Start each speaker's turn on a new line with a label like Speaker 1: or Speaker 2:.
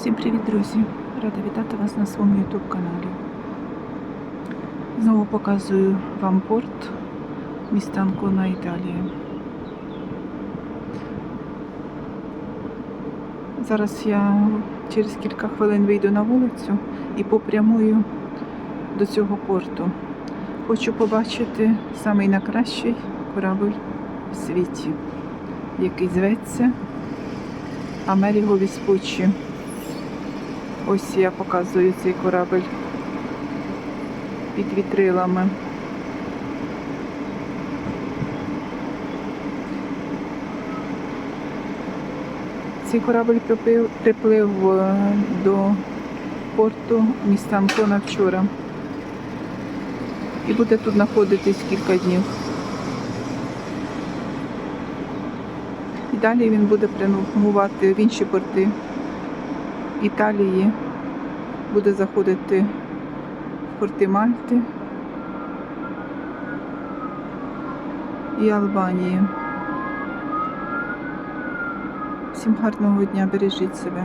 Speaker 1: Всім привіт, друзі! Рада вітати вас на своєму YouTube каналі. Знову показую вам порт міста Анкона, Італія. Зараз я через кілька хвилин вийду на вулицю і попрямую до цього порту. Хочу побачити самий найкращий корабль в світі, який зветься Америго Віспуччі. Ось я показую цей корабель під вітрилами. Цей корабель приплив, приплив е, до порту міста Анкона вчора. І буде тут знаходитись кілька днів. І далі він буде прямувати в інші порти Італії, буде заходити в порти Мальти і Албанії. Всім гарного дня, бережіть себе.